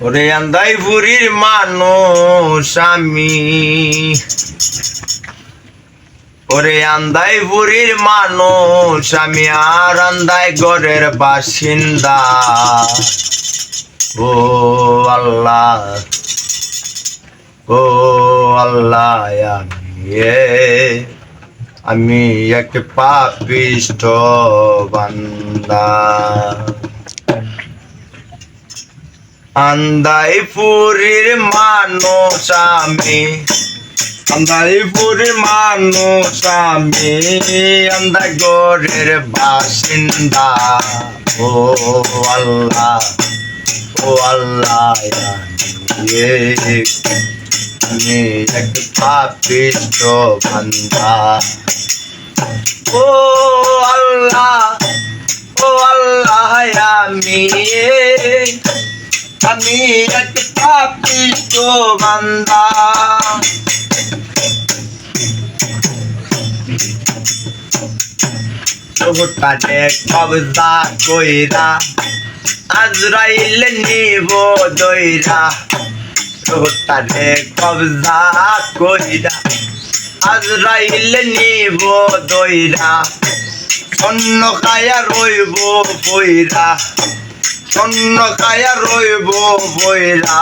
ওরে আন্দাই পুরীর মানুষ আমি। ওরে আন্দাই পুরীর মানুষ আমি আর আন্দাই গড়ের বাসিন্দা। ও আল্লাহ ও আল্লাহ আমি আমি এক পাপিষ্ট বান্দা। আন্দাইপুরের মানুষ আমি। আন্দাইপুরের মানুষ আমি আন্দাগরের বাসিন্দা। ও আল্লাহ ও আল্লাহ আমি এক- পাপিষ্ট বান্দা। ও আল্লাহ ও আল্লাহ আমি আমি এক পাপিষ্ট বান্দা। ওটানে কবজা কইরা, আজরাইল নিব দইরা। ওটানে কবজা কইরা, আজরাইল নিব দইরা। অন্য কায়া রইব বইরা। অন্য কায়া রইব বইরা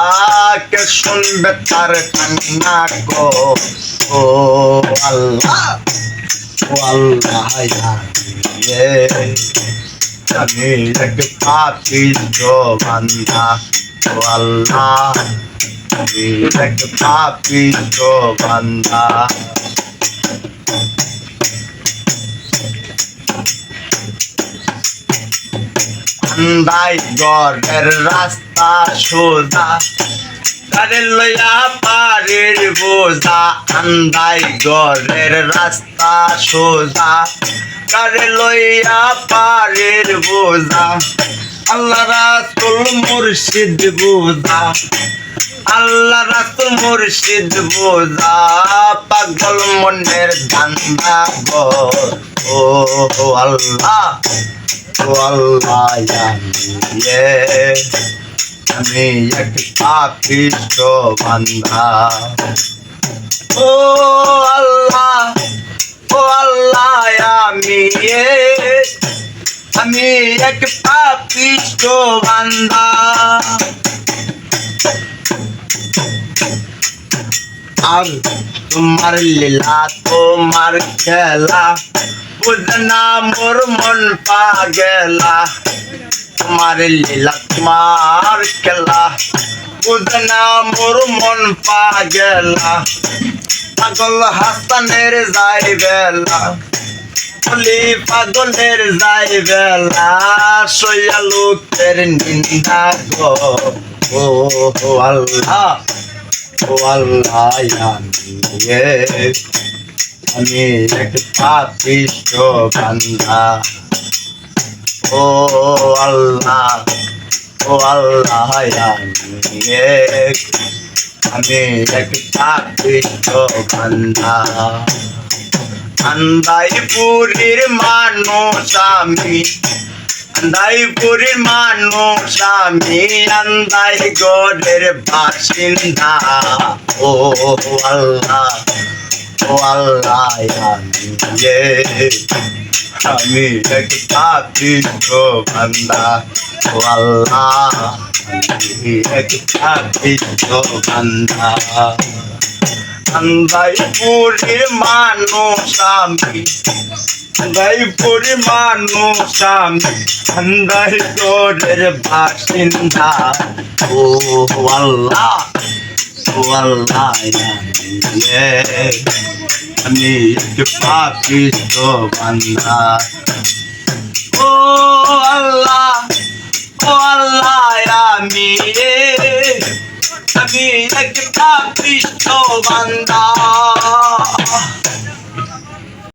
কে শুনবে তার কান্না গো। ও আল্লাহ ও আল্লাহ আমি এক পাপিষ্ট বান্দা ও আল্লাহ আমি এক পাপিষ্ট বান্দা আন্দাই গড়ের রাস্তা সোজা। কারে লইয়া পারের বোঝা, আন্দাই গড়ের রাস্তা সোজা। কারে লইয়া পারের বোঝা, আল্লাহ রাসুল মুর্শিদ বোঝা। আল্লাহ রাসুল মুর্শিদ বোঝা, পাগল মনের ধান্দা গো ও, আল্লাহ। ও আল্লাহ এ, আমি এক বান্ধা ও আল্লাহ ও আল্লাহ আমি আমি এক পাপিষ্ট বান্ধা আর তোমার লীলা তোমার খেলা বুঝনা মোর মন পাগেলা। তোমার লীলা, তোমার খেলা। বুঝনা মোর মন পাগেলা। পাগল হাসানের যাই বেলা। বলি পাগলের যাই বেলা। সইয়া লোকের নিন্দা গো। ও আল্লাহ ও আল্লাহ আমি আমি এক পাপিষ্ট বান্দা। ও আল্লাহ ও আল্লাহ, আমি এক আমি এক পাপিষ্ট বান্দা। আন্দাইপুরের মানুষ আমি, আন্দাইপুরের মানুষ আমি আন্দাই গড়ের বাসিন্দা। ও আল্লাহ ও আল্লাহ। আমি এক পাপিষ্ট বান্দা ও আল্লাহ আমি এক পাপিষ্ট বান্দা আন্দাইপুরের মানুষ আমি আন্দাইপুরের মানুষ আমি আন্দাই গড়ের বাসিন্দা ও আল্লাহ ও আল্লাহ আমি এ, আমি এক পাপিষ্ট বান্দা ও আল্লাহ ও আল্লাহ আমি আমি এক পাপিষ্ট বান্দা